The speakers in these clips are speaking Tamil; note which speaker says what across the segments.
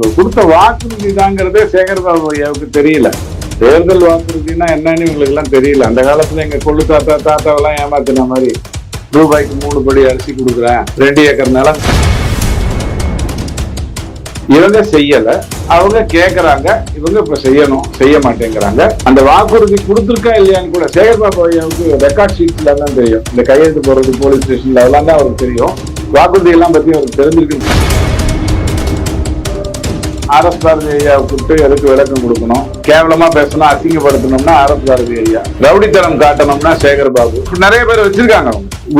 Speaker 1: அவங்க கொடுத்த வாக்குறுதி தாங்கிறதே சேகர்பாபு ஐயாவுக்கு தெரியல. தேர்தல் வாக்குறுதினா என்னன்னு இவங்களுக்கு எல்லாம் தெரியல. அந்த காலத்துல எங்க கொள்ளு தாத்தா தாத்தாவெல்லாம் ஏமாத்தின மாதிரி ரூபாய்க்கு மூணு படி அரிசி கொடுக்குறேன் ரெண்டு ஏக்கர் நிலம். இவங்க செய்யல. அவங்க கேக்குறாங்க. இவங்க இப்ப செய்யணும். செய்ய மாட்டேங்கிறாங்க. அந்த வாக்குறுதி கொடுத்துருக்கா இல்லையான்னு கூட சேகர்பாபு ஐயாவுக்கு ரெக்கார்ட் ஷீட்ல தான் தெரியும். இந்த கையெழுத்து போறது போலீஸ் ஸ்டேஷன்ல அதெல்லாம் தான் அவருக்கு தெரியும். வாக்குறுதி எல்லாம் பத்தி அவருக்கு தெரிஞ்சிருக்கு ஆர் பாரதி ஐயா கூப்பிட்டு எதுக்கு விளக்கம் கொடுக்கணும்? கேவலமா பேசணும் அசிங்கப்படுத்தணும்னா ஆர் பாரதி ஐயா ரவுடித்தனம் காட்டணும்னா சேகர் பாபு. நிறைய பேர் வச்சிருக்காங்க.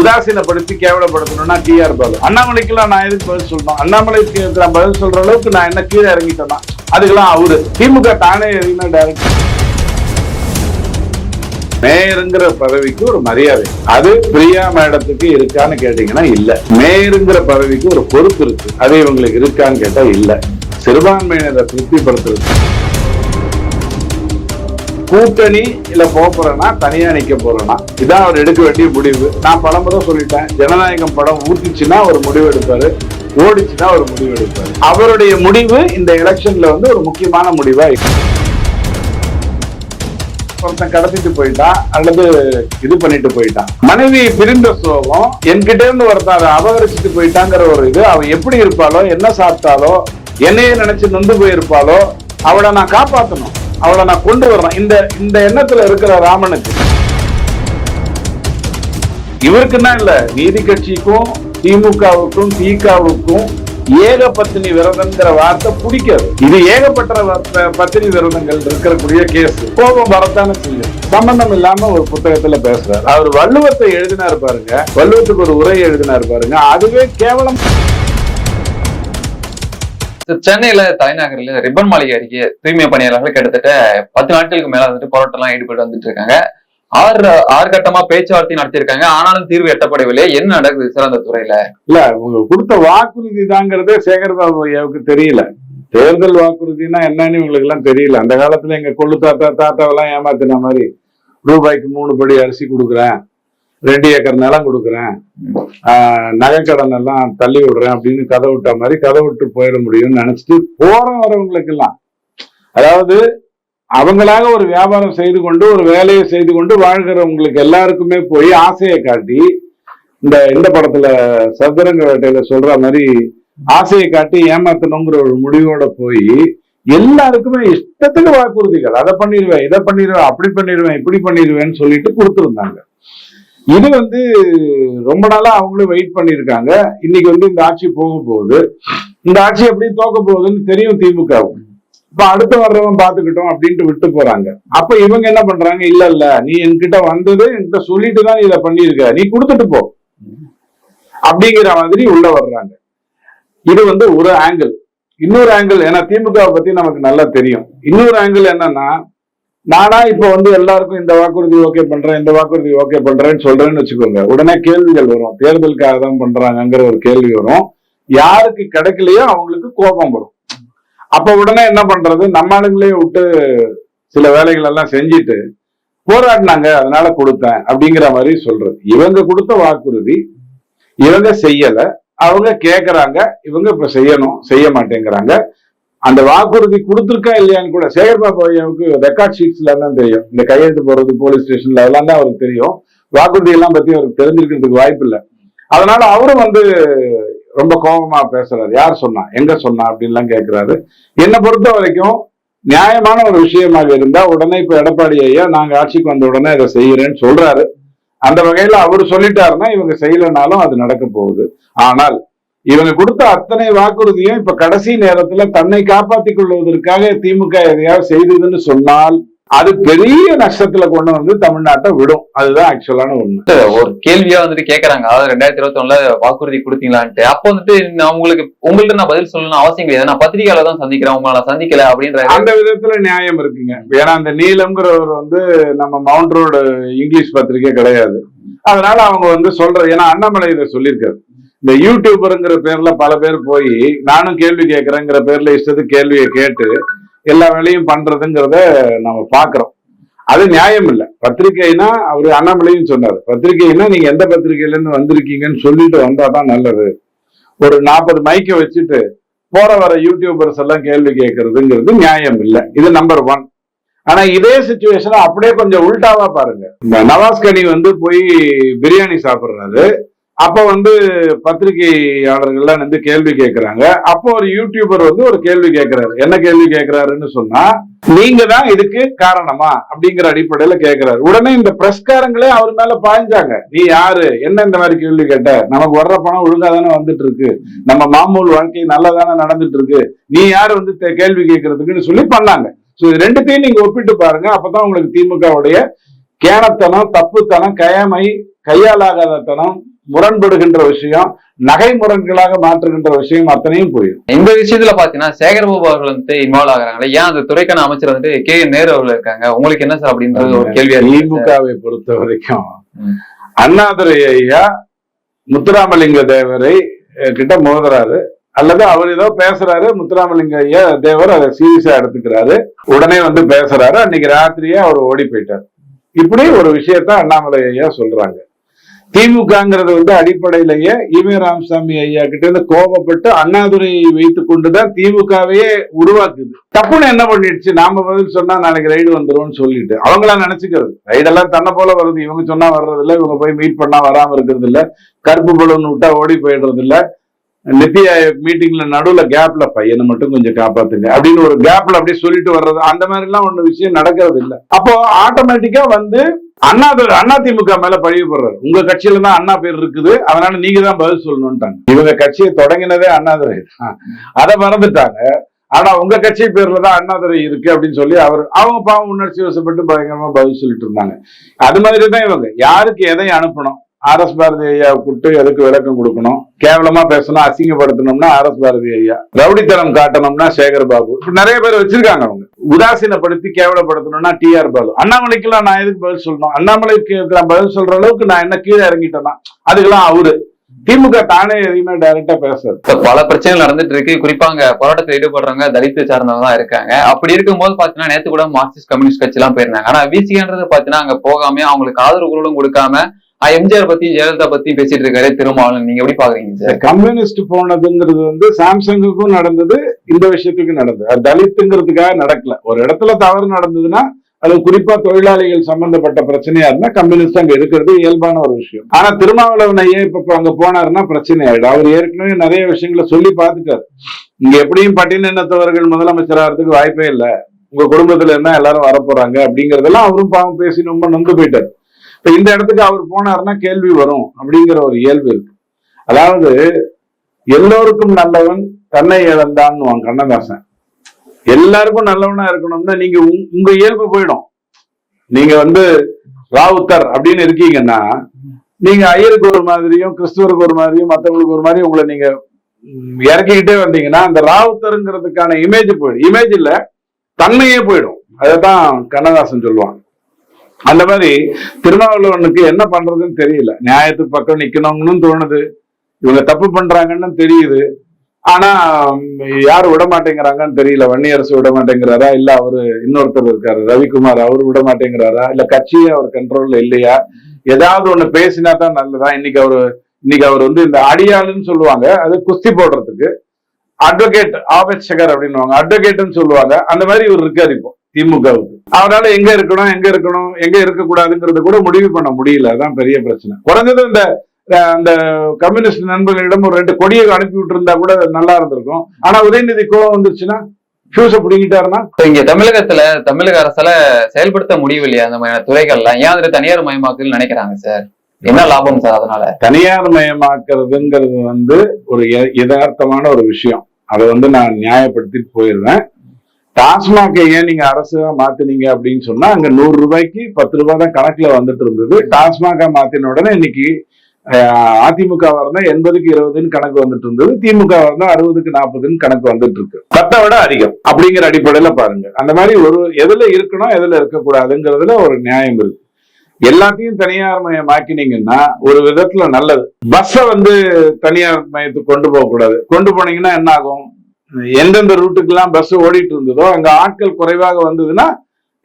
Speaker 1: உதாசீனப்படுத்தி கேவலப்படுத்தணும்னா டி ஆர் பாபு. அண்ணாமலைக்கெல்லாம் நான் எதுக்கு பதில் சொல்லணும்? அண்ணாமலைக்கு நான் பதில் சொல்ற அளவுக்கு நான் என்ன கீழே இறங்கிட்டேன்னா அதுக்கெல்லாம் அவரு. திமுக தானே எதுவுமே டைரக்ட் மேயருங்கிற பதவிக்கு ஒரு மரியாதை. அது பிரியா மேடத்துக்கு இருக்கான்னு கேட்டீங்கன்னா இல்ல. மேயருங்கிற பதவிக்கு ஒரு பொறுப்பு இருக்கு. அது இவங்களுக்கு இருக்கான்னு கேட்டா இல்ல. சிறுபான்மையினரை திருப்திப்படுத்துறது கூட்டணி இல்ல போறேன்னா தனியா நிக்க போறேன்னா இதான் அவர் எடுக்க வேண்டிய முடிவு. நான் பலமுறை சொல்லிட்டேன் ஜனநாயகம் படம் ஊத்திச்சுன்னா ஒரு முடிவு எடுப்பாரு ஓடிச்சுன்னா ஒரு முடிவு எடுப்பாரு. அவருடைய முடிவு இந்த எலெக்ஷன்ல வந்து ஒரு முக்கியமான முடிவா இருக்கு. ஒருத்தன் கடத்திட்டு போயிட்டான் அல்லது இது பண்ணிட்டு போயிட்டான் மனைவி பிரிந்த சோகம் என்கிட்ட இருந்து ஒருத்தன் அதை அபகரிச்சுட்டு போயிட்டாங்கிற ஒரு இது அவன் எப்படி இருப்பாளோ என்ன சாப்பிட்டாலோ என்னையே நினைச்சு நொந்து போயிருப்பாளோ அவளை நான் காப்பாத்தணும். அவளை நான் கொண்டு வரணும். இந்த இந்த எண்ணத்துல இருக்கிற ராமனுக்கு. இவருக்குன்னா இல்ல நீதி கட்சிக்கும் திமுகவுக்கும் திகாவுக்கும் ஏக பத்தினி விரதங்கிற வார்த்தை பிடிக்காது. இது ஏகப்பட்ட வார்த்தை- பத்தினி விரதங்கள் இருக்கக்கூடிய கேஸ். கோபம் வரத்தான செய்யும். சம்பந்தம் இல்லாம ஒரு புத்தகத்துல பேசுறாரு. அவர் வள்ளுவத்தை எழுதினாரு பாருங்க. வள்ளுவத்துக்கு ஒரு உரை எழுதினாரு பாருங்க. அதுவே கேவலம்.
Speaker 2: சென்னையில தலைநகரில் ரிப்பன் மாளிகை அருகே தூய்மை பணியாளர்கள் கிட்டத்தட்ட பத்து நாட்களுக்கு மேல வந்துட்டு போராட்டம் எல்லாம் ஈடுபட்டு வந்துட்டு இருக்காங்க. ஆறு ஆறு கட்டமா பேச்சுவார்த்தை நடத்தியிருக்காங்க. ஆனாலும் தீர்வு எட்டப்படவில்லை. என்ன நடக்குது சார் அந்த துறையில?
Speaker 1: இல்ல அவங்க கொடுத்த வாக்குறுதி தாங்கிறதே சேகர்பாபு ஐயாவுக்கு தெரியல. தேர்தல் வாக்குறுதினா என்னன்னு இவங்களுக்கு எல்லாம் தெரியல. அந்த காலத்துல எங்க கொள்ளு தாத்தா தாத்தாவெல்லாம் ஏமாத்தின மாதிரி ரூபாய்க்கு மூணு படி அரிசி கொடுக்குறேன். ரெண்டு ஏக்கர் நிலம் கொடுக்குறேன். ஆஹ் நகைக்கடன் எல்லாம் தள்ளி விடுறேன் அப்படின்னு கதை விட்ட மாதிரி கதை விட்டு போயிட முடியும்னு நினைச்சிட்டு போற வரவங்களுக்கு எல்லாம் அதாவது அவங்களாக ஒரு வியாபாரம் செய்து கொண்டு ஒரு வேலையை செய்து கொண்டு வாழ்கிறவங்களுக்கு எல்லாருக்குமே போய் ஆசையை காட்டி இந்த இந்த படத்துல சதுரங்க வேட்டையில சொல்ற மாதிரி ஆசையை காட்டி ஏமாத்தணுங்கிற ஒரு முடிவோட போய் எல்லாருக்குமே இஷ்டத்துக்கு வாக்குறுதிகள். அதை பண்ணிடுவேன் இதை பண்ணிடுவேன் அப்படி பண்ணிடுவேன் இப்படி பண்ணிடுவேன்னு சொல்லிட்டு கொடுத்துருந்தாங்க. இது வந்து ரொம்ப நாளா அவங்களும் வெயிட் பண்ணியிருக்காங்க. இன்னைக்கு வந்து இந்த ஆட்சி போக போகுது. இந்த ஆட்சி எப்படி தோக்க போகுதுன்னு தெரியும் திமுகவுக்கு இப்ப அடுத்து வர்றவன் பாத்துக்கிட்டோம் அப்படின்ட்டு விட்டு போறாங்க. அப்ப இவங்க என்ன பண்றாங்க? இல்ல இல்ல நீ என்கிட்ட வந்தது என்கிட்ட சொல்லிட்டு தான் நீ இதை பண்ணியிருக்க. நீ கொடுத்துட்டு போ. அப்படிங்கிற மாதிரி உள்ள வர்றாங்க. இது வந்து ஒரு ஆங்கிள் இன்னொரு ஆங்கிள் ஏன்னா திமுகவை பத்தி நமக்கு நல்லா தெரியும். இன்னொரு ஆங்கிள் என்னன்னா நானா இப்ப வந்து எல்லாருக்கும் இந்த வாக்குறுதி ஓகே பண்றேன் இந்த வாக்குறுதி ஓகே பண்றேன்னு சொல்றேன்னு வச்சுக்கோங்க. உடனே கேள்விகள் வரும். தேர்தலுக்காக தான் பண்றாங்கிற ஒரு கேள்வி வரும். யாருக்கு கிடைக்கலையோ அவங்களுக்கு கோபம் வரும். அப்ப உடனே என்ன பண்றது? நம்ம ஆளுங்களையும் விட்டு சில வேலைகள் எல்லாம் செஞ்சுட்டு போராடினாங்க அதனால கொடுத்தேன் அப்படிங்கிற மாதிரி சொல்றது. இவங்க கொடுத்த வாக்குறுதி இவங்க செய்யல. அவங்க கேட்கறாங்க இவங்க இப்ப செய்யணும் செய்ய மாட்டேங்கிறாங்க. அந்த வாக்குறுதி கொடுத்துருக்கா இல்லையான்னு கூட சேகர்பாபு ஐயாவுக்கு ரெக்கார்ட் ஷீட்ஸ்ல தான் தெரியும். இந்த கையெழுத்து போறது போலீஸ் ஸ்டேஷன்ல அதெல்லாம் தான் அவருக்கு தெரியும். வாக்குறுதி எல்லாம் பத்தி அவருக்கு தெரிஞ்சிருக்கிறதுக்கு வாய்ப்பு இல்லை. அதனால அவரும் வந்து ரொம்ப கோபமா பேசுறாரு. யார் சொன்னா? எங்க சொன்னா? அப்படின்லாம் கேட்கிறாரு என்னை பொறுத்த வரைக்கும் நியாயமான ஒரு விஷயமாக இருந்தா உடனே இப்ப எடப்பாடி ஐயா நாங்க ஆட்சிக்கு வந்த உடனே இதை செய்யறேன்னு சொல்றாரு. அந்த வகையில அவர் சொல்லிட்டாருன்னா இவங்க செய்யலனாலும் அது நடக்க போகுது. ஆனால் இவங்க கொடுத்த அத்தனை வாக்குறுதியும் இப்ப கடைசி நேரத்துல தன்னை காப்பாத்திக் கொள்வதற்காக திமுக எதையாவது செய்ததுன்னு சொன்னால் அது பெரிய நஷ்டத்துல கொண்டு வந்து தமிழ்நாட்டை விடும். அதுதான் ஆக்சுவலான உண்மை.
Speaker 2: ஒரு கேள்வியா வந்துட்டு கேக்குறாங்க. அதாவது ரெண்டாயிரத்தி இருபத்தி ஒண்ணுல வாக்குறுதி கொடுத்தீங்களான்ட்டு. அப்போ வந்துட்டு உங்களுக்கு உங்கள்ட்ட நான் பதில் சொல்லணும் அவசியம் கிடையாது. நான் பத்திரிகையாளர் தான் சந்திக்கிறேன். உங்களை சந்திக்கல அப்படின்ற
Speaker 1: அந்த விதத்துல நியாயம் இருக்குங்க. ஏன்னா அந்த நீலம்ங்கிறவர் வந்து நம்ம மவுண்ட் ரோடு இங்கிலீஷ் பத்திரிகை கிடையாது. அதனால அவங்க வந்து சொல்ற ஏன்னா அண்ணாமலை இதை சொல்லியிருக்காரு. இந்த யூடியூபருங்கிற பேர்ல பல பேர் போய் நானும் கேள்வி கேட்கறேங்கிற பேர்ல இஷ்டத்துக்கு கேள்வியை கேட்டு எல்லா வேலையும் பண்றதுங்கிறத நம்ம பாக்குறோம். அது நியாயம் இல்ல. பத்திரிகைனா அவர் அண்ணாமலையும் சொன்னார் பத்திரிகைனா நீங்க எந்த பத்திரிகையில இருந்து வந்திருக்கீங்கன்னு சொல்லிட்டு வந்தாதான் நல்லது. ஒரு நாற்பது மைக்கை வச்சுட்டு போற வர யூடியூபர்ஸ் எல்லாம் கேள்வி கேட்கறதுங்கிறது நியாயம் இல்லை. இது நம்பர் ஒன் ஆனா இதே சுச்சுவேஷனை அப்படியே கொஞ்சம் உல்டாவா பாருங்க. இந்த நவாஸ் கனி வந்து போய் பிரியாணி சாப்பிடுறாரு. அப்ப வந்து பத்திரிகையாளர்கள்லாம் வந்து கேள்வி கேட்குறாங்க அப்போ ஒரு யூடியூபர் வந்து ஒரு கேள்வி கேட்கிறாரு என்ன கேள்வி கேட்கிறாருன்னு சொன்னா நீங்க தான் இதுக்கு காரணமா? அப்படிங்கிற அடிப்படையில கேட்கிறாரு உடனே இந்த பிரஸ்காரங்களே அவர் மேல பாய்ஞ்சாங்க. நீ யாரு? என்ன இந்த மாதிரி கேள்வி கேட்ட? நமக்கு வர்ற பணம் ஒழுங்கா தானே வந்துட்டு இருக்கு நம்ம மாமூல் வாழ்க்கை நல்லா தானே நடந்துட்டு இருக்கு நீ யாரு வந்து கேள்வி கேட்கறதுக்குன்னு சொல்லி பண்ணாங்க. ஸோ இது ரெண்டுத்தையும் நீங்க ஒப்பிட்டு பாருங்க. அப்பதான் உங்களுக்கு திமுகவுடைய கேனத்தனம் தப்புத்தனம் கயமை கையாலாகாதத்தனம் முரண்படுகின்ற விஷயம் நகை முரண்களாக மாற்றுகின்ற விஷயம் அத்தனையும் போயிடும்
Speaker 2: இந்த விஷயத்துல பாத்தீங்கன்னா சேகர்பாபு அவர்கள் வந்து இன்வால்வ் ஆகுறாங்களே. ஏன் அந்த துறைக்கான அமைச்சர் வந்து கே நேரு அவர்கள் இருக்காங்க? உங்களுக்கு என்ன சார் அப்படின்றது ஒரு சார்.
Speaker 1: திமுகவை பொறுத்த வரைக்கும். அண்ணாதுரை ஐயா முத்துராமலிங்க தேவரை கிட்ட மோதுறாரு. அல்லது அவர் ஏதோ பேசுறாரு முத்துராமலிங்க ஐயா தேவர் அதை சீரியஸா எடுத்துக்கிறாரு. உடனே வந்து பேசுறாரு. அன்னைக்கு ராத்திரியே அவர் ஓடி போயிட்டார். இப்படி ஒரு விஷயத்த அண்ணாமலை ஐயா சொல்றாங்க. திமுகங்கிறது வந்து அடிப்படையிலேயே ஈவே ராமசாமி ஐயா கிட்ட இருந்து கோபப்பட்டு அண்ணாதுரையை வைத்துக் கொண்டுதான் திமுகவையே உருவாக்குது. தப்புன்னு என்ன பண்ணிடுச்சு? நாம பதில் சொன்னா நாளைக்கு ரைடு வந்துரும்னு சொல்லிட்டு. அவங்களா நினைச்சுக்கிறது. ரைடெல்லாம் தன்னை போல வருது. இவங்க சொன்னா வர்றது இல்லை இவங்க போய் மீட் பண்ணா வராம இருக்கிறது இல்ல கருப்பு பலூன் விட்டா ஓடி போயிடுறது இல்லை நித்தி ஆயோக் மீட்டிங்ல நடுவுல கேப்ல பையனை மட்டும் கொஞ்சம் காப்பாத்துங்க அப்படின்னு ஒரு கேப்ல அப்படியே சொல்லிட்டு வர்றது. அந்த மாதிரி எல்லாம் ஒண்ணு விஷயம் நடக்கிறது இல்லை. அப்போ ஆட்டோமேட்டிக்கா வந்து அண்ணா அண்ணா திமுக மேல பழிவு போடுறாரு. உங்க கட்சியில தான் அண்ணா பேர் இருக்குது. அதனால நீங்க தான் பதில் சொல்லணும்ட்டாங்க. இவங்க கட்சியை தொடங்கினதே அண்ணாதுரை அதை மறந்துட்டாங்க. ஆனா உங்க கட்சி பேர்ல தான் அண்ணாதுரை இருக்கு அப்படின்னு சொல்லி அவர் அவங்க பாவம் உணர்ச்சி வசப்பட்டு பயங்கரமா பதில் சொல்லிட்டு இருந்தாங்க. அது மாதிரி தான் இவங்க. யாருக்கு எதை அனுப்பணும்? ஆர் எஸ் பாரதி ஐயா கூப்பிட்டு எதுக்கு விளக்கம் கொடுக்கணும்? கேவலமா பேசணும் அசிங்கப்படுத்தணும்னா ஆர் எஸ் பாரதி ஐயா. ரவுடித்தனம் காட்டணும்னா சேகர் பாபு. நிறைய பேர் வச்சிருக்காங்க அவங்க. உதாசீனப்படுத்தி கேவலப்படுத்தணும்னா டி ஆர் பாலு. அண்ணாமலைக்கெல்லாம் நான் எதுக்கு பதில் சொல்லணும்? அண்ணாமலைக்கு நான் பதில் சொல்ற அளவுக்கு நான் என்ன கீழே இறங்கிட்டேன்னா அதுக்கெல்லாம் அவரு. திமுக தானே எதையுமே டைரக்டா
Speaker 2: பேசுறது பல பிரச்சனைகள் நடந்துட்டு இருக்கு. குறிப்பா அங்க போராட்டத்தில் ஈடுபடுறவங்க தலித்து சார்ந்தவங்க தான் இருக்காங்க. அப்படி இருக்கும்போது பாத்தீங்கன்னா நேத்து கூட மார்க்சிஸ்ட் கம்யூனிஸ்ட் கட்சி எல்லாம் போயிருந்தாங்க. ஆனா விசிகன்றது பாத்தீங்கன்னா அங்க போகாம அவங்களுக்கு ஆதரவு குரலும் கொடுக்காம எம்ஜிஆர் பத்தி ஜெயலலிதா பத்தி பேசிட்டு இருக்காரு திருமாவளவன். நீங்க எப்படி பாக்குறீங்க சார்?
Speaker 1: கம்யூனிஸ்ட் போனதுங்கிறது வந்து சாம்சங்குக்கும் நடந்தது இந்த விஷயத்துக்கும் நடந்தது. அது தலித்துங்கிறதுக்காக நடக்கல. ஒரு இடத்துல தவறு நடந்ததுன்னா அது குறிப்பா தொழிலாளிகள் சம்பந்தப்பட்ட பிரச்சனையா இருந்தா கம்யூனிஸ்ட் அங்க இருக்கிறது இயல்பான ஒரு விஷயம். ஆனா திருமாவளவன் ஐயா இப்ப அங்க போனாருன்னா பிரச்சனை ஆயிடும். அவர் ஏற்கனவே நிறைய விஷயங்களை சொல்லி பார்த்துட்டாரு. இங்க எப்படியும் பட்டியலினத்தவர்கள் முதலமைச்சராகிறதுக்கு வாய்ப்பே இல்லை. உங்க குடும்பத்துல என்ன எல்லாரும் வரப்போறாங்க அப்படிங்கறதெல்லாம் அவரும் பாவம் பேசி ரொம்ப நொந்து போயிட்டாரு. இப்ப இந்த இடத்துக்கு அவர் போனாருன்னா கேள்வி வரும் அப்படிங்கிற ஒரு இயல்பு இருக்கு. அதாவது எல்லோருக்கும் நல்லவன் தன்னை இழந்தான்னு கண்ணதாசன். எல்லாருக்கும் நல்லவனா இருக்கணும்னா நீங்க உங்க- இயல்பு போயிடும். நீங்க வந்து ராவுத்தர் அப்படின்னு இருக்கீங்கன்னா நீங்க ஐயருக்கு ஒரு மாதிரியும் கிறிஸ்துவருக்கு ஒரு மாதிரியும் மற்றவங்களுக்கு ஒரு மாதிரியும் உங்களை நீங்க இறக்கிக்கிட்டே வந்தீங்கன்னா அந்த ராவுத்தருங்கிறதுக்கான இமேஜ் போயிடும். இமேஜ் இல்ல தன்மையே போயிடும். அதைத்தான் கண்ணதாசன் சொல்லுவாங்க அந்த மாதிரி திருமாவளவனுக்கு என்ன பண்றதுன்னு தெரியல. நியாயத்துக்கு பக்கம் நிக்கணும்னு தோணுது. இவங்க தப்பு பண்றாங்கன்னு தெரியுது. ஆனா யார் விட மாட்டேங்கிறாங்கன்னு தெரியல. வன்னியரசு விட மாட்டேங்கிறாரா இல்ல அவரு இன்னொருத்தர் இருக்காரு ரவிக்குமார் அவரு விட மாட்டேங்கிறாரா இல்ல கட்சியே அவர் கண்ட்ரோல்ல இல்லையா? ஏதாவது ஒண்ணு பேசினா தான் நல்லதா? இன்னைக்கு அவரு இன்னைக்கு அவர் வந்து இந்த அடியாளுன்னு சொல்லுவாங்க. அது குஸ்தி போடுறதுக்கு. அட்வொகேட் ஆபேட்சகர் அப்படின்னுவாங்க. அட்வொகேட்னு சொல்லுவாங்க. அந்த மாதிரி இவர் இருக்காரு இப்போ. திமுகவுக்கு அவரால எங்க இருக்கணும் எங்க இருக்கணும் எங்க இருக்கக்கூடாதுங்கிறத கூட முடிவு பண்ண முடியல. அதான் பெரிய பிரச்சனை. குறைஞ்சது இந்த அந்த கம்யூனிஸ்ட் நண்பர்களிடம் ஒரு ரெண்டு கொடியை அனுப்பி விட்டுருந்தா கூட நல்லா இருந்திருக்கும். ஆனா உதயநிதி கோவம் வந்துருச்சுன்னா ஃபியூஸ பிடிங்கிட்டாருன்னா?
Speaker 2: இப்ப இங்க தமிழகத்துல தமிழக அரசால செயல்படுத்த முடியவில்லையா அந்த மாதிரியான துறைகள்லாம்? ஏன் அதுல தனியார் மயமாக்குன்னு நினைக்கிறாங்க சார்? என்ன லாபம் சார் அதனால?
Speaker 1: தனியார் மயமாக்குறதுங்கிறது வந்து ஒரு யதார்த்தமான ஒரு விஷயம். அதை வந்து நான் நியாயப்படுத்திட்டு போயிருவேன். டாஸ்மாகை ஏன் நீங்க அரசா மாத்தினீங்க அப்படின்னு சொன்னா அங்க நூறு ரூபாய்க்கு பத்து ரூபாய் தான் கணக்குல வந்துட்டு இருந்தது. டாஸ்மாகா மாத்தின உடனே இன்னைக்கு அதிமுக இருந்தா எண்பதுக்கு இருபதுன்னு கணக்கு வந்துட்டு இருந்தது. திமுக இருந்தா அறுபதுக்கு நாற்பதுன்னு கணக்கு வந்துட்டு இருக்கு. பத்தை விட அதிகம் அப்படிங்கிற அடிப்படையில பாருங்க. அந்த மாதிரி ஒரு எதுல இருக்கணும் எதுல இருக்கக்கூடாதுங்கிறதுல ஒரு நியாயம் இருக்கு. எல்லாத்தையும் தனியார் மயமாக்கினீங்கன்னா ஒரு விதத்துல நல்லது. பஸ்ஸை வந்து தனியார் மயத்துக்கு கொண்டு போக கூடாது கொண்டு போனீங்கன்னா என்ன ஆகும்? எந்தெந்த ரூட்டுக்கெல்லாம் பஸ் ஓடிட்டு இருந்ததோ அங்க ஆட்கள் குறைவாக வந்ததுன்னா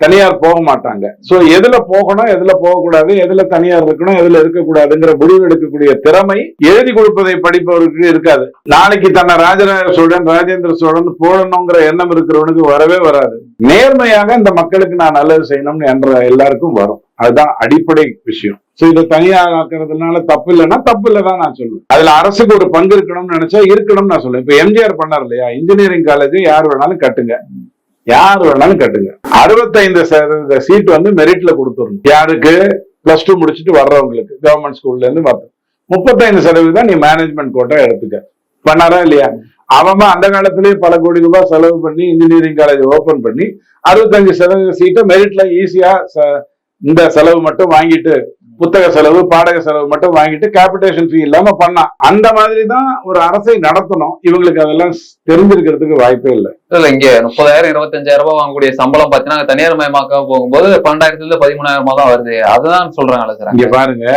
Speaker 1: தனியார் போக மாட்டாங்க. சோ எதுல போகணும் எதுல போகக்கூடாது எதுல தனியார் இருக்கணும் எதுல இருக்கக்கூடாதுங்கிற முடிவு எடுக்கக்கூடிய திறமை எழுதி கொடுப்பதை படிப்பவருக்கு இருக்காது. நாளைக்கு தன்னை ராஜராஜ சோழன் ராஜேந்திர சோழன் போடணுங்கிற எண்ணம் இருக்கிறவனுக்கு வரவே வராது. நேர்மையாக இந்த மக்களுக்கு நான் நல்லது செய்யணும்னு என்ற எல்லாருக்கும் வரும். அதுதான் அடிப்படை விஷயம். சோ இதை தனியாக ஆக்குறதுனால தப்பு இல்லைன்னா தப்பு இல்லைதான் நான் சொல்லுவேன் அதுல அரசுக்கு ஒரு பங்கு இருக்கணும்னு நினைச்சா இருக்கணும்னு நான் சொல்லுவேன் இப்ப எம்ஜிஆர் பண்ணார் இல்லையா? இன்ஜினியரிங் காலேஜ் யார் வேணாலும் கட்டுங்க. யார் வேணாலும் கட்டுங்க. அறுபத்தைந்து சதவீத சீட் வந்து மெரிட்ல கொடுத்துடணும். யாருக்கு? பிளஸ் டூ முடிச்சுட்டு வர்றவங்களுக்கு கவர்மெண்ட் ஸ்கூல்ல இருந்து பார்த்தோம் முப்பத்தைந்து சதவீதம் நீ மேனேஜ்மெண்ட் கோட்டா எடுத்துக்க. பண்ணாரா இல்லையா? அவன் அந்த காலத்திலேயே பல கோடி ரூபாய் செலவு பண்ணி இன்ஜினியரிங் காலேஜ் ஓபன் பண்ணி அறுபத்தஞ்சு சதவீத சீட்டை மெரிட்ல ஈஸியா இந்த செலவு மட்டும் வாங்கிட்டு புத்தக செலவு பாடக செலவு மட்டும் வாங்கிட்டு கேபிடேஷன் ஃபீ இல்லாம பண்ணான் அந்த மாதிரி தான் ஒரு அரசை நடத்தணும். இவங்களுக்கு அதெல்லாம் தெரிஞ்சிருக்கிறதுக்கு வாய்ப்பே இல்லை.
Speaker 2: இல்ல இங்க முப்பதாயிரம் இருபத்தஞ்சாயிரம் ரூபாய் வாங்கக்கூடிய சம்பளம் பாத்தீங்கன்னா தனியார் மயமாக்க போகும்போது பன்னெண்டாயிரத்துல இருந்து பதிமூணாயிரமா தான் வருது. அதுதான் சொல்றாங்கல்ல சார்
Speaker 1: இங்க பாருங்க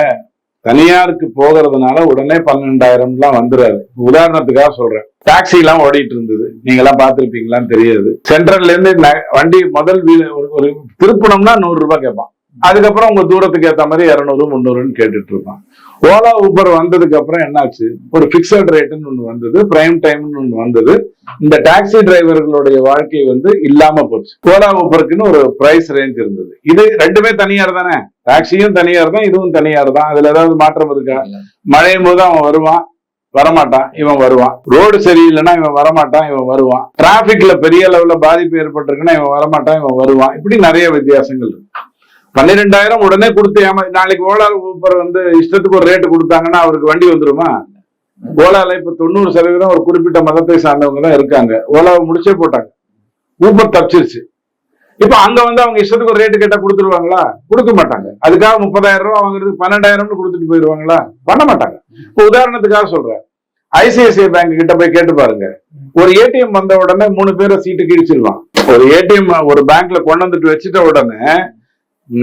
Speaker 1: தனியாருக்கு போகிறதுனால உடனே பன்னெண்டாயிரம்லாம் வந்துடாது உதாரணத்துக்காக சொல்றேன். டாக்ஸி எல்லாம் ஓடிட்டு இருந்தது. நீங்க எல்லாம் பார்த்திருப்பீங்களான்னு தெரியாது. சென்ட்ரல்ல இருந்து வண்டி முதல் வீ- ஒரு- ஒரு திருப்பணம்னா நூறு ரூபாய் கேட்பான். அதுக்கப்புறம் உங்க தூரத்துக்கு ஏத்த மாதிரி இருநூறு முந்நூறுன்னு கேட்டுட்டு இருப்பான். ஓலா ஊபர் வந்ததுக்கு அப்புறம் என்னாச்சு? ஒரு பிக்சட் ரேட்டுன்னு ஒண்ணு வந்தது பிரைம் டைம்னு ஒண்ணு வந்தது. இந்த டாக்ஸி டிரைவர்களுடைய வாழ்க்கை வந்து இல்லாம போச்சு. ஓலா ஊபருக்குன்னு ஒரு பிரைஸ் ரேஞ்ச் இருந்தது. இது ரெண்டுமே தனியார் தானே? டாக்ஸியும் தனியார் தான் இதுவும் தனியார் தான். அதுல ஏதாவது மாற்றம் இருக்கா? மழையும் போது அவன் வருவான். வரமாட்டான் இவன் வருவான். ரோடு சரியில்லைன்னா இவன் வரமாட்டான் இவன் வருவான். டிராபிக்ல பெரிய அளவுல பாதிப்பு ஏற்பட்டிருக்குன்னா இவன் வரமாட்டான் இவன் வருவான். இப்படி நிறைய வித்தியாசங்கள் இருக்கு. பன்னிரெண்டாயிரம் உடனே கொடுத்து ஏமா நாளைக்கு ஓலா ஊப்பர் வந்து இஷ்டத்துக்கு ஒரு ரேட்டு கொடுத்தாங்கன்னா அவருக்கு வண்டி வந்துருமா? ஓலால இப்ப தொண்ணூறு சதவீதம் ஒரு குறிப்பிட்ட மதத்தை சார்ந்தவங்க தான் இருக்காங்க. ஓலாவை முடிச்சே போட்டாங்க. ஊப்பர் தப்பிச்சிருச்சு. இப்ப அங்க வந்து அவங்க இஷ்டத்துக்கு ஒரு ரேட்டு கேட்டா கொடுத்துருவாங்களா? கொடுக்க மாட்டாங்க. அதுக்காக முப்பதாயிரம் ரூபாய் வாங்குறதுக்கு பன்னெண்டாயிரம்னு கொடுத்துட்டு போயிருவாங்களா? பண்ண மாட்டாங்க. இப்ப உதாரணத்துக்காக சொல்றேன். ஐசிஐசிஐ பேங்க் கிட்ட போய் கேட்டு பாருங்க. ஒரு ஏடிஎம் வந்த உடனே மூணு பேரை சீட்டு கிழிச்சிருவான். ஒரு ஏடிஎம் ஒரு பேங்க்ல கொண்டு வந்துட்டு வச்சுட்ட உடனே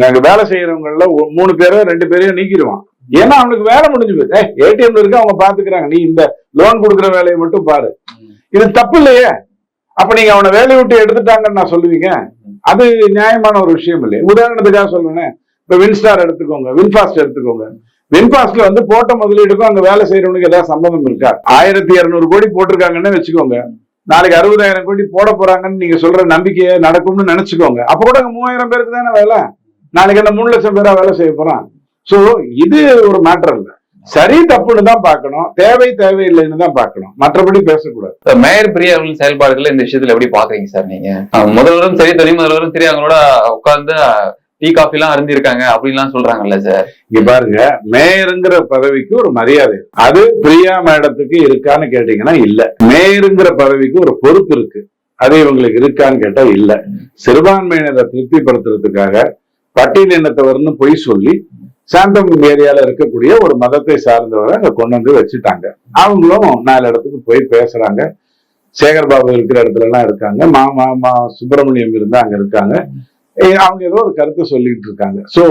Speaker 1: அங்க வேலை செய்யறவங்கள ஒ- மூணு பேரோ ரெண்டு பேரையும் நீக்கிடுவான். ஏன்னா அவனுக்கு வேலை முடிஞ்சு போயிடுச்சு ஏடிஎம்ல இருக்கு அவங்க பாத்துக்கிறாங்க. நீ இந்த லோன் கொடுக்குற வேலையை மட்டும் பாரு. இது தப்பு இல்லையே. அப்ப நீங்க அவனை வேலையை விட்டு எடுத்துட்டாங்கன்னு நான் சொல்லுவீங்க. அது நியாயமான ஒரு விஷயம் இல்லையே. உதாரணத்துக்காக சொல்லுனேன் இப்ப வின்ஸ்டார் எடுத்துக்கோங்க வின்ஃபாஸ்ட் எடுத்துக்கோங்க. வின்ஃபாஸ்ட்ல வந்து போட்ட முதலீடுக்கும் அங்க வேலை செய்யறவனுக்கு ஏதாவது சம்பந்தம் இருக்கா? ஆயிரத்தி இருநூறு கோடி போட்டிருக்காங்கன்னு வச்சுக்கோங்க. நாளைக்கு அறுபதாயிரம் கோடி போட போறாங்கன்னு நீங்க சொல்ற நம்பிக்கையை நடக்கும்னு நினைச்சுக்கோங்க. அப்ப கூட அங்க மூவாயிரம் பேருக்கு தானே வேலை? நாளைக்கு அந்த மூணு லட்சம் பேரா வேலை செய்ய போறான். சோ இது ஒரு மேட்டர் இல்ல. சரி தப்புன்னு தான் பார்க்கணும். தேவை தேவையில்லைன்னு தான் பார்க்கணும். மற்றபடி பேசக்கூடாது.
Speaker 2: மேயர் பிரியா அவர்களின் செயல்பாடுகளை இந்த விஷயத்துல எப்படி பாக்குறீங்க சார் நீங்க? முதல்வரும் சரி துணை முதல்வரும் சரி அவங்களோட உட்கார்ந்து டீ காஃபி எல்லாம் அருந்திருக்காங்க அப்படின்லாம் சொல்றாங்கல்ல சார்?
Speaker 1: இங்க பாருங்க மேயருங்கிற பதவிக்கு ஒரு மரியாதை. அது பிரியா மேடத்துக்கு இருக்கான்னு கேட்டீங்கன்னா இல்ல. மேயருங்கிற பதவிக்கு ஒரு பொறுப்பு இருக்கு. அது இவங்களுக்கு இருக்கான்னு கேட்டா இல்ல. சிறுபான்மையினரை திருப்திப்படுத்துறதுக்காக பட்டியல் இனத்தவர்னு பொய் சொல்லி சாந்தம் ஏரியால இருக்கக்கூடிய ஒரு மதத்தை சார்ந்தவரை அங்க கொண்டு வந்து வச்சுட்டாங்க. அவங்களும் நாலு இடத்துக்கு போய் பேசுறாங்க. சேகர் பாபு இருக்கிற இடத்துல எல்லாம் இருக்காங்க. மா மா மா சுப்பிரமணியம் இருந்தா அங்க இருக்காங்க. அவங்க ஏதோ ஒரு கருத்தை சொல்லிட்டு இருக்காங்க. சோ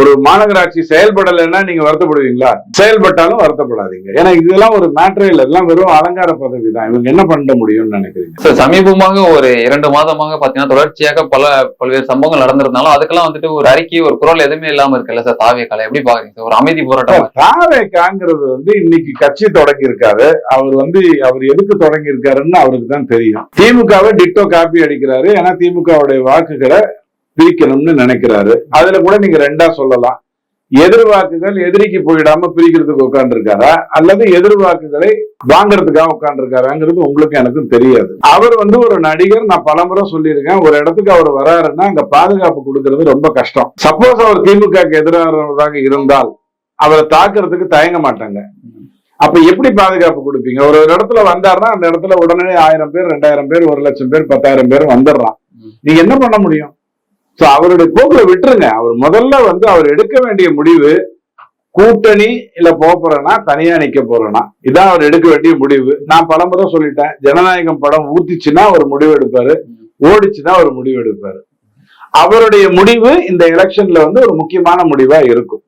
Speaker 1: ஒரு மாநகராட்சி செயல்படலைன்னா நீங்க வருத்தப்படுவீங்களா? செயல்பட்டாலும் வருத்தப்படாதீங்க. ஏன்னா இதெல்லாம் ஒரு மேட்டரே இல்லை. இதெல்லாம் வெறும் அலங்கார பதவி தான். இவங்க என்ன பண்ண முடியும்னு நினைக்கிறீங்க?
Speaker 2: சார் சமீபமாக ஒரு இரண்டு மாதமாக பாத்தீங்கன்னா தொடர்ச்சியாக பல பல்வேறு சம்பவங்கள் நடந்திருந்தாலும் அதுக்கெல்லாம் வந்துட்டு ஒரு அறிக்கை ஒரு குரல் எதுவுமே இல்லாம இருக்குல்ல சார் தாவிய கலை? எப்படி பாக்குறீங்க சார்? ஒரு அமைதி போராட்டம்?
Speaker 1: தாவேக்காங்கிறது வந்து இன்னைக்கு கட்சி தொடங்கி இருக்காரு அவர் வந்து அவர் எதுக்கு தொடங்கி இருக்காருன்னு அவருக்கு தான் தெரியும். திமுகவை டிட்டோ காப்பி அடிக்கிறாரு. ஏன்னா திமுகவுடைய வாக்குகளை பிரிக்கணும்னு நினைக்கிறாரு. அதுல கூட நீங்க ரெண்டா சொல்லலாம். எதிர்வாக்குகள் எதிரிக்கு போயிடாம பிரிக்கிறதுக்கு உட்காந்துருக்காரா அல்லது எதிர்வாக்குகளை வாங்குறதுக்காக உட்காந்துருக்காராங்கிறது உங்களுக்கு எனக்கும் தெரியாது. அவர் வந்து ஒரு நடிகர் நான் பலமுறை சொல்லியிருக்கேன். ஒரு இடத்துக்கு அவர் வராருன்னா அங்க பாதுகாப்பு கொடுக்கறது ரொம்ப கஷ்டம். சப்போஸ் அவர் திமுகக்கு எதிரானதாக இருந்தால் அவரை தாக்குறதுக்கு தயங்க மாட்டாங்க. அப்ப எப்படி பாதுகாப்பு கொடுப்பீங்க? ஒரு ஒரு இடத்துல வந்தாருன்னா அந்த இடத்துல உடனே ஆயிரம் பேர் ரெண்டாயிரம் பேர் ஒரு லட்சம் பேர் பத்தாயிரம் பேர் வந்துடுறான். நீங்க என்ன பண்ண முடியும்? சோ அவருடைய போக்குல விட்டுருங்க. அவர் முதல்ல வந்து அவர் எடுக்க வேண்டிய முடிவு கூட்டணி இல்ல போக போறேன்னா தனியா நிக்க போறேனா இதான் அவர் எடுக்க வேண்டிய முடிவு. நான் பலமுறை சொல்லிட்டேன். ஜனநாயகம் படம் ஊத்திச்சுன்னா ஒரு முடிவு எடுப்பாரு. ஓடிச்சுன்னா ஒரு முடிவு எடுப்பாரு. அவருடைய முடிவு இந்த எலெக்ஷன்ல வந்து ஒரு முக்கியமான முடிவா இருக்கும்.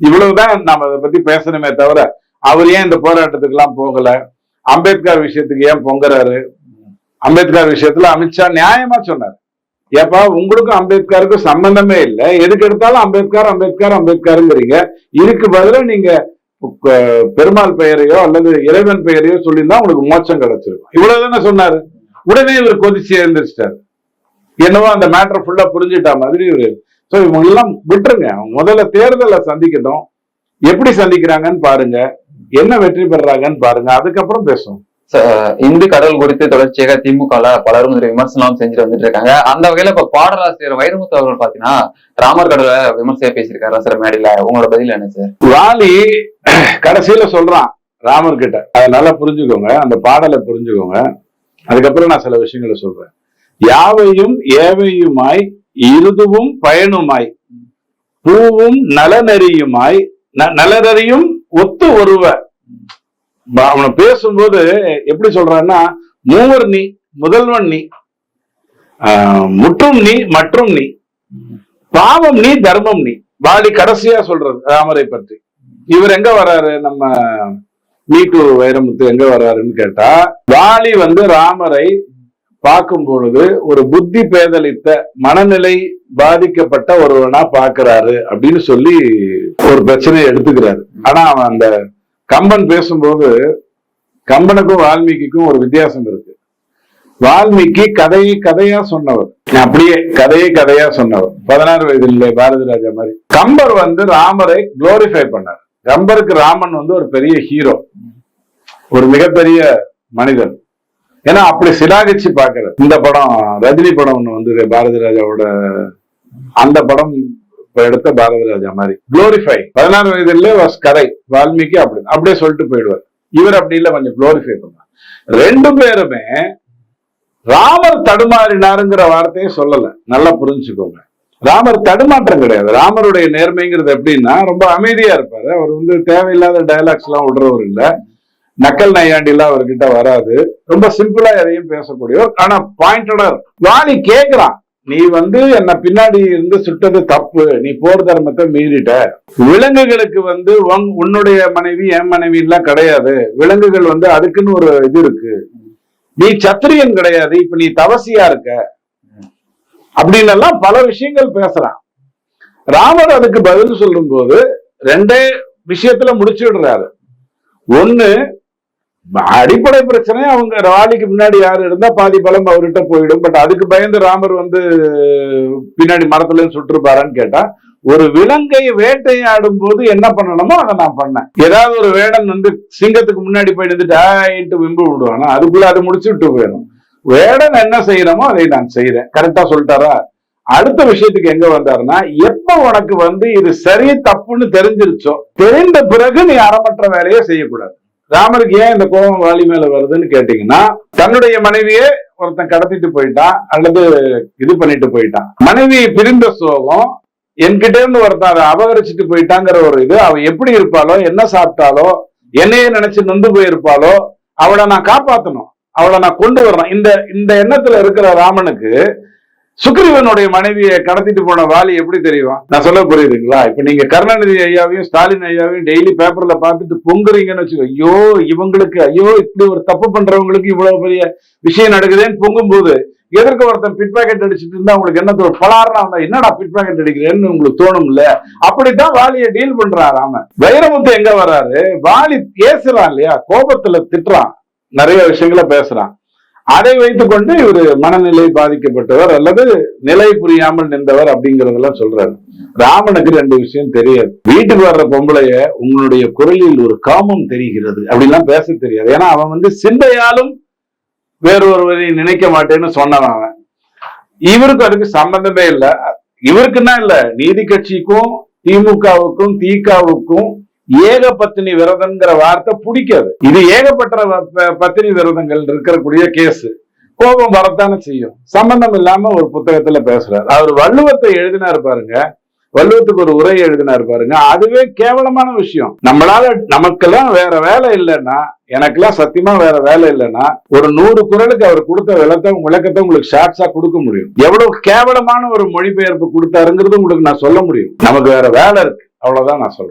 Speaker 1: இவ்வளவுதான் நாம அதை பத்தி பேசணுமே தவிர அவர் ஏன் இந்த போராட்டத்துக்கு எல்லாம் போகல? அம்பேத்கர் விஷயத்துக்கு ஏன் பொங்குறாரு? அம்பேத்கர் விஷயத்துல அமித்ஷா நியாயமா சொன்னார். ஏப்பா உங்களுக்கும் அம்பேத்கருக்கும் சம்பந்தமே இல்லை. எதுக்கு எடுத்தாலும் அம்பேத்கர் அம்பேத்கர் அம்பேத்கருங்கிறீங்க. இதுக்கு பதிலா நீங்க பெருமாள் பெயரையோ அல்லது இறைவன் பெயரையோ சொல்லியிருந்தா உங்களுக்கு மோட்சம் கிடைச்சிருக்கும். இவ்வளவுதானே சொன்னாரு? உடனே இவர் கொதிச்சு எழுந்திரிச்சிட்டாரு. என்னவோ அந்த மேட்டர் ஃபுல்லா புரிஞ்சுட்டா மாதிரி இவரு. சோ இவங்க எல்லாம் விட்டுருங்க. முதல்ல தேர்தலை சந்திக்கட்டும். எப்படி சந்திக்கிறாங்கன்னு பாருங்க. என்ன வெற்றி பெறாங்கன்னு பாருங்க. அதுக்கப்புறம் பேசுவோம்.
Speaker 2: Uh, இந்து கடவுள் குறித்து தொடர்ச்சியாக திமுக பலரும் விமர்சனம் செஞ்சுட்டு வந்துட்டு இருக்காங்க. அந்த வகையில இப்ப பாடலாசிரியர் வைரமுத்து அவர்கள் பாத்தீங்கன்னா ராமர் கடவுளை விமர்சையா பேசியிருக்காரு சார் மேடையில. உங்களோட பதில் என்ன சார்
Speaker 1: வாலி கடைசியில சொல்றான் ராமர் கிட்ட அதை நல்லா புரிஞ்சுக்கோங்க அந்த பாடலை புரிஞ்சுக்கோங்க. அதுக்கப்புறம் நான் சில விஷயங்களை சொல்றேன். யாவையும் ஏவையுமாய் இருதுவும் பயனுமாய் பூவும் நலநெறியுமாய் ந- ஒத்து ஒருவ அவனை பேசும்போது எப்படி சொல்றான்னா மூவர் நீ முதல்வன் நீ முற்றும் நீ மற்றும் நீ பாவம் நீ தர்மம் நீ. வாலி கடைசியா சொல்றது ராமரை பற்றி. இவர் எங்க வர்றாரு நம்ம மீட்டு வைரமுத்து எங்க வர்றாருன்னு கேட்டா வாலி வந்து ராமரை பார்க்கும் பொழுது ஒரு புத்தி பேதலித்த மனநிலை பாதிக்கப்பட்ட ஒருவனா பாக்குறாரு அப்படின்னு சொல்லி ஒரு பிரச்சனையை எடுத்துக்கிறாரு. ஆனா அவன் அந்த கம்பன் பேசும்போது கம்பனுக்கும் வால்மீகிக்கும் ஒரு வித்தியாசம் இருக்கு. வால்மீகி கதையை கதையா சொன்னவர். அப்படியே கதையை கதையா சொன்னவர். பதினாறு வயதில் பாரதி ராஜா மாதிரி. கம்பர் வந்து ராமரை குளோரிஃபை பண்ணார். கம்பருக்கு ராமன் வந்து ஒரு பெரிய ஹீரோ ஒரு மிகப்பெரிய மனிதன். ஏன்னா அப்படி சிலாகிச்சு பாக்குறது இந்த படம் ரஜினி படம் ஒண்ணு வந்து பாரதி ராஜாவோட அந்த படம் இப்ப எடுத்த பாரதி ராஜா மாதிரி. குளோரிஃபை பதினாறு வயதுல வாஸ் கதை வால்மீகி அப்படி. அப்படியே சொல்லிட்டு போயிடுவார். இவர் அப்படி இல்ல கொஞ்சம் குளோரிஃபை பண்ணார் ரெண்டு பேருமே ராமர் தடுமாறினாருங்கிற வார்த்தையை சொல்லல. நல்லா புரிஞ்சுக்கோங்க. ராமர் தடுமாற்றம் கிடையாது. ராமருடைய நேர்மைங்கிறது எப்படின்னா ரொம்ப அமைதியா இருப்பாரு. அவர் வந்து தேவையில்லாத டயலாக்ஸ் எல்லாம் விடுறவர் இல்ல. நக்கல் நையாண்டிலாம் அவர்கிட்ட வராது. ரொம்ப சிம்பிளா எதையும் பேசக்கூடியவர். ஆனா பாயிண்டடா வாலி கேக்குறான். நீ வந்து என்ன பின்னாடி இருந்து சுட்டது தப்பு நீ போர் தர்மத்தை மீறிட்ட. விலங்குகளுக்கு வந்து உன்- உன்னுடைய மனைவி என் மனைவி எல்லாம் கிடையாது. விலங்குகள் வந்து அதுக்குன்னு ஒரு இது இருக்கு. நீ சத்திரியன் கிடையாது இப்ப நீ தவசியா இருக்க. அப்படின்னு எல்லாம் பல விஷயங்கள் பேசுறான். ராமர் அதுக்கு பதில் சொல்லும் போது ரெண்டே விஷயத்துல முடிச்சுடுறாரு. ஒண்ணு அடிப்படை பிரச்சனை அவங்க ராலிக்கு முன்னாடி யாரு இருந்தா பாதி பலம் அவர்கிட்ட போயிடும். பட் அதுக்கு பயந்து ராமர் வந்து பின்னாடி மரத்துல சுற்றுப்பாரான்னு கேட்டா ஒரு விலங்கை வேட்டையாடும் போது என்ன பண்ணணுமோ அதை நான் பண்ணேன். ஏதாவது ஒரு வேடன் வந்து சிங்கத்துக்கு முன்னாடி போய் நின்றுட்டு விம்பு விடுவானா? அதுக்குள்ள அதை முடிச்சு விட்டு போயிடும். வேடன் என்ன செய்யணுமோ அதை நான் செய்யறேன் கரெக்டா சொல்லிட்டாரா? அடுத்த விஷயத்துக்கு எங்க வந்தாருன்னா எப்ப உனக்கு வந்து இது சரி தப்புன்னு தெரிஞ்சிருச்சோ தெரிந்த பிறகு நீ அறமற்ற வேலையை செய்யக்கூடாது. ராமருக்கு ஏன் இந்த கோபம் வாலி மேல வருதுன்னு கேட்டீங்கன்னா தன்னுடைய மனைவியே ஒருத்தன் கடத்திட்டு போயிட்டான் அல்லது இது பண்ணிட்டு போயிட்டான். மனைவி பிரிந்த சோகம் என்கிட்ட இருந்து ஒருத்தன் அதை அபகரிச்சுட்டு போயிட்டாங்கிற ஒரு இது அவ எப்படி இருப்பாளோ என்ன சாப்பிட்டாலோ என்னையே நினைச்சு நொந்து போயிருப்பாளோ அவளை நான் காப்பாத்தணும். அவளை நான் கொண்டு வரணும். இந்த இந்த எண்ணத்துல இருக்கிற ராமனுக்கு சுக்ரீவனுடைய மனைவியை கடத்திட்டு போன வாலி எப்படி தெரியும்? நான் சொல்ல புரியுதுங்களா? இப்ப நீங்க கருணாநிதி ஐயாவையும் ஸ்டாலின் ஐயாவையும் டெய்லி பேப்பர்ல பார்த்துட்டு பொங்குறீங்கன்னு வச்சுக்கோ ஐயோ இவங்களுக்கு ஐயோ இப்படி ஒரு தப்பு பண்றவங்களுக்கு இவ்வளவு பெரிய விஷயம் நடக்குதுன்னு பொங்கும்போது எதற்கு ஒருத்தன் பிட் பாக்கெட் அடிச்சுட்டு இருந்தா உங்களுக்கு என்ன தோணும்? பலாருனா என்னடா பிட் பாக்கெட் அடிக்கிறேன்னு உங்களுக்கு தோணும்ல? அப்படித்தான் வாலியை டீல் பண்றான் ராமன் வைரமுத்து எங்க வராரு வாலி பேசுறான் இல்லையா? கோபத்துல திட்டுறான். நிறைய விஷயங்கள பேசுறான். அதை வைத்துக்கொண்டு இவர் மனநிலை பாதிக்கப்பட்டவர் அல்லது நிலை புரியாமல் நின்றவர் அப்படிங்கறதெல்லாம் சொல்றாரு. ராமனுக்கு ரெண்டு விஷயம் தெரியாது. வீட்டுக்கு வர்ற பொம்பளைய உங்களுடைய குரலில் ஒரு காமம் தெரிகிறது அப்படிலாம் பேச தெரியாது. ஏன்னா அவன் வந்து சிந்தையாலும் வேறொருவரை நினைக்க மாட்டேன்னு சொன்னவன் அவன். இவருக்கு அதுக்கு சம்பந்தமே இல்லை. இவருக்குன்னா இல்ல. நீதி கட்சிக்கும் திமுகவுக்கும் திகாவுக்கும் ஏக பத்தினி விரதம்ங்கிற வார்த்தை பிடிக்காது. இது ஏகப்பட்ட பத்தினி விரதங்கள் இருக்கக்கூடிய கேஸ் கோபம் வரத்தானே செய்யும். சம்பந்தம் இல்லாம ஒரு புத்தகத்துல பேசுறாரு. அவர் வள்ளுவத்தை எழுதினாரு பாருங்க. வள்ளுவத்துக்கு ஒரு உரை எழுதினாரு பாருங்க. அதுவே கேவலமான விஷயம். நம்மளால நமக்கெல்லாம் வேற வேலை இல்லைன்னா எனக்கெல்லாம் சத்தியமா வேற வேலை இல்லைன்னா ஒரு நூறு குரலுக்கு அவர் கொடுத்த விளத்த விளக்கத்தை உங்களுக்கு ஷார்ட்ஸா கொடுக்க முடியும். எவ்வளவு கேவலமான ஒரு மொழிபெயர்ப்பு கொடுத்தாருங்கிறது உங்களுக்கு நான் சொல்ல முடியும். நமக்கு வேற வேலை இருக்கு. அவ்வளவுதான் நான் சொல்றேன்.